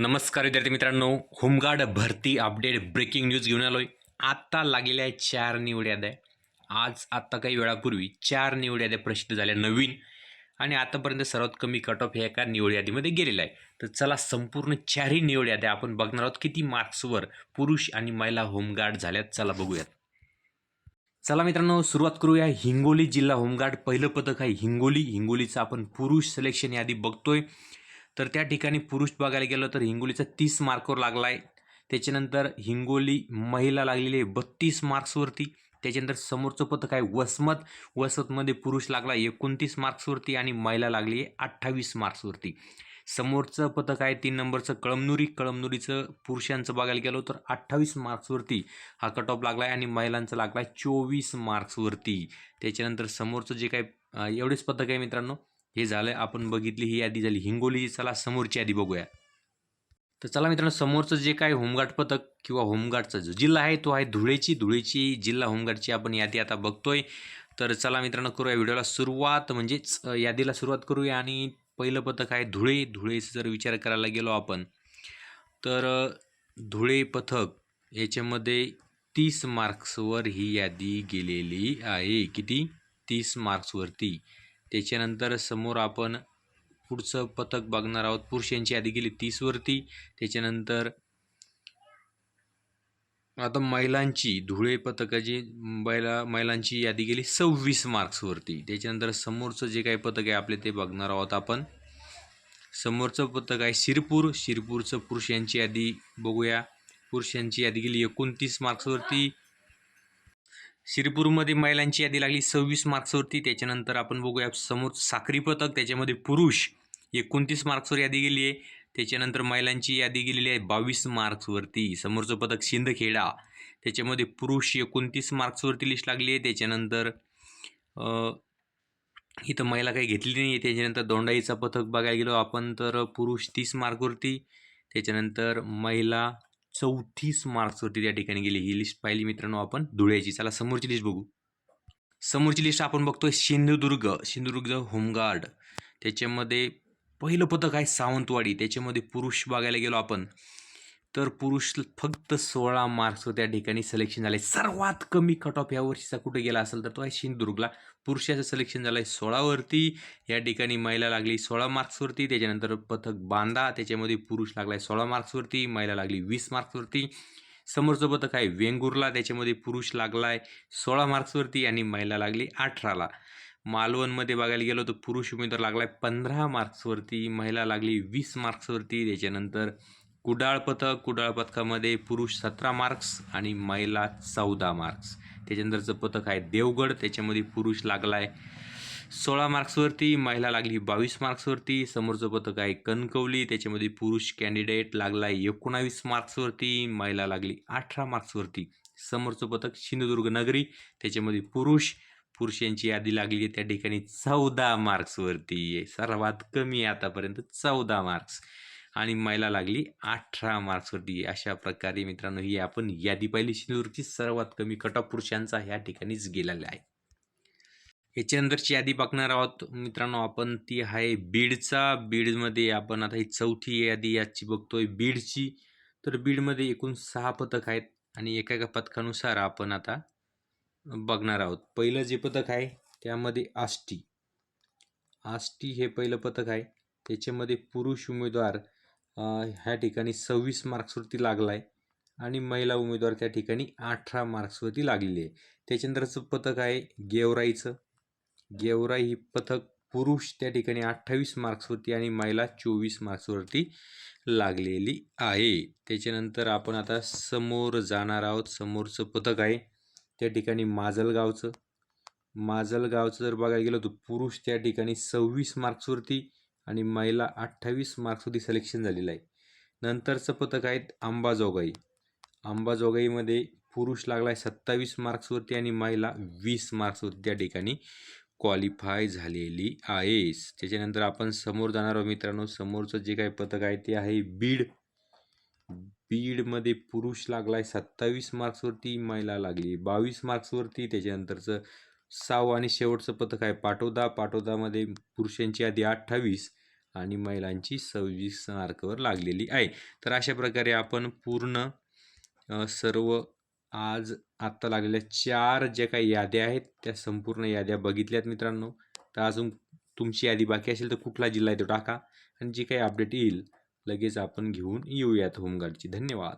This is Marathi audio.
नमस्कार विद्यार्थी मित्रांनो. होमगार्ड भरती अपडेट ब्रेकिंग न्यूज घेऊन आलोय. आत्ता लागलेल्या आहे चार निवड याद्या आज आत्ता काही वेळापूर्वी चार निवड याद्या प्रसिद्ध झाल्या नवीन. आणि आतापर्यंत सर्वात कमी कट ऑफ ह्या एका निवड यादीमध्ये गेलेला आहे तर चला संपूर्ण चारही निवड याद्या आपण बघणार आहोत किती मार्क्सवर पुरुष आणि महिला होमगार्ड झाल्यात. चला बघूयात. चला मित्रांनो सुरुवात करूया. हिंगोली जिल्हा होमगार्ड. पहिलं पथक आहे हिंगोली. हिंगोलीचं आपण पुरुष सिलेक्शन यादी बघतोय. तर त्या ठिकाणी पुरुष बघायला गेलो तर हिंगोलीचा तीस मार्कवर लागला आहे त्याच्यानंतर हिंगोली महिला लागलेली आहे बत्तीस मार्क्सवरती. त्याच्यानंतर समोरचं पथक आहे वसमत. वसमतमध्ये पुरुष लागला एकोणतीस मार्क्सवरती आणि महिला लागली आहे अठ्ठावीस मार्क्सवरती. समोरचं पथक आहे तीन नंबरचं कळमनुरी. कळमनुरीचं पुरुषांचं बघायला गेलो तर अठ्ठावीस मार्क्सवरती हा कट ऑफ लागला आहे आणि महिलांचा लागला आहे चोवीस मार्क्सवरती. त्याच्यानंतर समोरचं जे काय एवढेच पथक आहे मित्रांनो हे झालं आपण बघितली ही यादी झाली. हिंगोली चला समोरची यादी बघूया. तर चला मित्रांनो समोरचं जे काय होमगार्ड पथक किंवा होमगार्डचा जो जिल्हा आहे तो आहे धुळेची. धुळेची जिल्हा होमगार्डची आपण यादी आता बघतोय. तर चला मित्रांनो करूया व्हिडिओला सुरुवात. म्हणजेच यादीला सुरुवात करूया आणि पहिलं पथक आहे धुळे. धुळेचा जर विचार करायला गेलो आपण तर धुळे पथक याच्यामध्ये तीस मार्क्सवर ही यादी गेलेली आहे. किती? तीस मार्क्सवरती. त्याच्यानंतर समोर आपण पुढचं पथक बघणार आहोत. पुरुषांची यादी गेली तीसवरती. त्याच्यानंतर आता महिलांची धुळे पथकाची महिला महिलांची यादी गेली सव्वीस मार्क्सवरती. त्याच्यानंतर समोरचं जे काही पथक आहे आपले ते बघणार आहोत आपण. समोरचं पथक आहे शिरपूर. शिरपूरचं पुरुषांची यादी बघूया. पुरुषांची यादी गेली एकोणतीस मार्क्सवरती. शिरपूरमध्ये महिलांची यादी लागली सव्वीस मार्क्सवरती त्याच्यानंतर आपण बघूया समोर साखरी पथक त्याच्यामध्ये पुरुष एकोणतीस मार्क्सवर यादी गेली आहे. त्याच्यानंतर महिलांची यादी गेलेली आहे बावीस मार्क्सवरती समोरचं पथक शिंदखेडा. त्याच्यामध्ये पुरुष एकोणतीस मार्क्सवरती लिस्ट लागली आहे. त्याच्यानंतर इथं महिला काही घेतली नाही आहे त्याच्यानंतर दोंडाईचा पथक बघायला गेलो आपण तर पुरुष तीस मार्कवरती त्याच्यानंतर महिला चौतीस मार्क्सवरती त्या ठिकाणी गेली. ही लिस्ट पाहिली मित्रांनो आपण. धुळ्याची. चला समोरची लिस्ट बघू. समोरची लिस्ट आपण बघतोय सिंधुदुर्ग. सिंधुदुर्ग होमगार्ड. त्याच्यामध्ये पहिलं पथक आहे सावंतवाडी. त्याच्यामध्ये पुरुष बघायला गेलो आपण. तर पुरुष फक्त सोळा मार्क्सवर त्या ठिकाणी सिलेक्शन झाले. सर्वात कमी कट ऑफ या वर्षीचा कुठे गेला असेल तर तो आहे सिंधुदुर्गला. पुरुषाचं सिलेक्शन झालं आहे सोळावरती. या ठिकाणी महिला लागली सोळा मार्क्सवरती त्याच्यानंतर पथक बांधा त्याच्यामध्ये पुरुष लागला आहे सोळा मार्क्सवरती महिला लागली वीस मार्क्सवरती समोरचं पथक आहे वेंगुर्ला. त्याच्यामध्ये पुरुष लागला आहे सोळा मार्क्सवरती आणि महिला लागली अठराला. मालवणमध्ये बघायला गेलो तर पुरुष उमेदवार लागला आहे पंधरा मार्क्सवरती महिला लागली वीस मार्क्सवरती त्याच्यानंतर कुडाळ पथक कुडाळ पथकामध्ये पुरुष सतरा मार्क्स आणि महिला चौदा मार्क्स. त्याच्यानंतरचं पथक आहे देवगड त्याच्यामध्ये पुरुष लागला आहे सोळा मार्क्सवरती महिला लागली बावीस मार्क्सवरती. समोरचं पथक आहे कणकवली त्याच्यामध्ये पुरुष कॅन्डिडेट लागला आहे एकोणावीस मार्क्सवरती महिला लागली अठरा मार्क्सवरती. समोरचं पथक सिंधुदुर्ग नगरी त्याच्यामध्ये पुरुष पुरुषांची यादी लागली आहे त्या ठिकाणी चौदा मार्क्सवरती आहे. सर्वात कमी आहे आतापर्यंत चौदा मार्क्स. आणि महिला लागली अठरा मार्क्सवरती अशा प्रकारे मित्रांनो ही आपण यादी पाहिली. सिंधुदुर्गची सर्वात कमी कट ऑफ पुरुषांचा ह्या ठिकाणीच गेलेला आहे. याच्यानंतरची यादी बघणार आहोत. मित्रांनो आपण ती आहे बीडचा. बीडमध्ये आपण आता ही चौथी यादी याची बघतोय. बीडची तर बीडमध्ये एकूण सहा पथक आहेत आणि एका एका पथकानुसार आपण आता बघणार आहोत. पहिलं जे पथक आहे त्यामध्ये आष्टी. आष्टी हे पहिलं पथक आहे. त्याच्यामध्ये पुरुष उमेदवार ह्या ठिकाणी सव्वीस मार्क्सवरती लागला आहे आणि महिला उमेदवार त्या ठिकाणी अठरा मार्क्सवरती लागलेली आहे. त्याच्यानंतरचं पथक आहे गेवराईचं. गेवराई ही पथक पुरुष त्या ठिकाणी अठ्ठावीस मार्क्सवरती आणि महिला चोवीस मार्क्सवरती लागलेली आहे. त्याच्यानंतर आपण आता समोर जाणार आहोत. समोरचं पथक आहे त्या ठिकाणी माजलगावचं. माजलगावचं जर बघायला गेलं तर पुरुष त्या ठिकाणी सव्वीस मार्क्सवरती आणि महिला अठ्ठावीस मार्क्सवरती सिलेक्शन झालेलं आहे. नंतरचं पथक आहेत अंबाजोगाई अंबाजोगाईमध्ये पुरुष लागला आहे सत्तावीस मार्क्सवरती आणि महिला वीस मार्क्सवरती त्या ठिकाणी क्वालिफाय झालेली आहेस. त्याच्यानंतर आपण समोर जाणार आहोत मित्रांनो. समोरचं जे काही पथक आहे ते आहे बीड. बीडमध्ये पुरुष लागला आहे सत्तावीस मार्क्सवरती महिला लागली बावीस मार्क्सवरती त्याच्यानंतरचं साव आणि शेवटचं पथक आहे पाटोदा. पाटोदामध्ये पुरुषांची यादी अठ्ठावीस. आणि महिलांची सव्वीस मार्कवर लागलेली आहे. तर अशा प्रकारे आपण पूर्ण सर्व आज आत्ता लागलेल्या चार ज्या काही याद्या आहेत त्या संपूर्ण याद्या बघितल्यात मित्रांनो. तर अजून तुमची यादी बाकी असेल तर कुठला जिल्हा आहे तो टाका आणि जी काही अपडेट येईल लगेच आपण घेऊन येऊयात होमगार्डची. धन्यवाद.